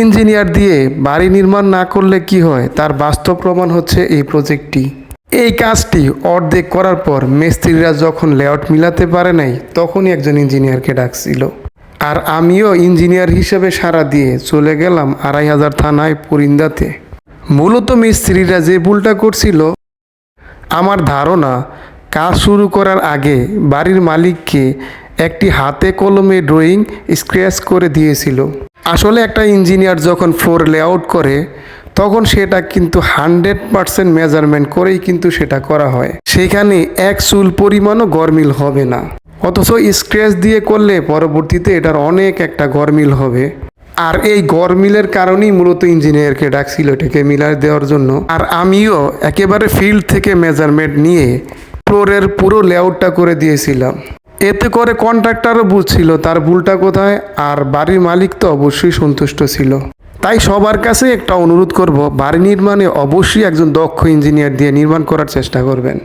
Engineer দিয়ে বাড়ি নির্মাণ না করলে কি হয়? তার বাস্তব প্রমাণ হচ্ছে এই প্রজেক্টটি। এই কাজটি অর্ধেক করার পর মিস্ত্রিরা যখন লেআউট মিলাতে পারে নাই, তখনই একজন ইঞ্জিনিয়ারকে ডাকছিল। আর আমিও ইঞ্জিনিয়ার হিসেবে সাড়া দিয়ে চলে গেলাম আড়াই হাজার থানায় পরিন্দাতে। মূলত মিস্ত্রিরা যে ভুলটা করছিল, আমার ধারণা, কাজ শুরু করার আগে বাড়ির মালিককে একটি হাতে কলমে ড্রয়িং স্ক্র্যাচ করে দিয়েছিল। আসলে একটা ইঞ্জিনিয়ার যখন ফ্লোর লেআউট করে, তখন সেটা কিন্তু হান্ড্রেড পারসেন্ট মেজারমেন্ট করেই কিন্তু সেটা করা হয়। সেখানে এক চুল পরিমাণও গরমিল হবে না। অথচ স্ক্র্যাচ দিয়ে করলে পরবর্তীতে এটার অনেক একটা গরমিল হবে। আর এই গরমিলের কারণেই মূলত ইঞ্জিনিয়ারকে ডাকছিল এটাকে মিলার দেওয়ার জন্য। আর আমিও একেবারে ফিল্ড থেকে মেজারমেন্ট নিয়ে ফ্লোরের পুরো লেআউটটা করে দিয়েছিলাম। এতে করে কন্ট্রাক্টরও বুঝছিল তার ভুলটা কোথায়? আর বাড়ির মালিক তো অবশ্যই সন্তুষ্ট ছিল। তাই সবার কাছে একটা অনুরোধ করব, বাড়ি নির্মাণে অবশ্যই একজন দক্ষ ইঞ্জিনিয়ার দিয়ে নির্মাণ করার চেষ্টা করবেন।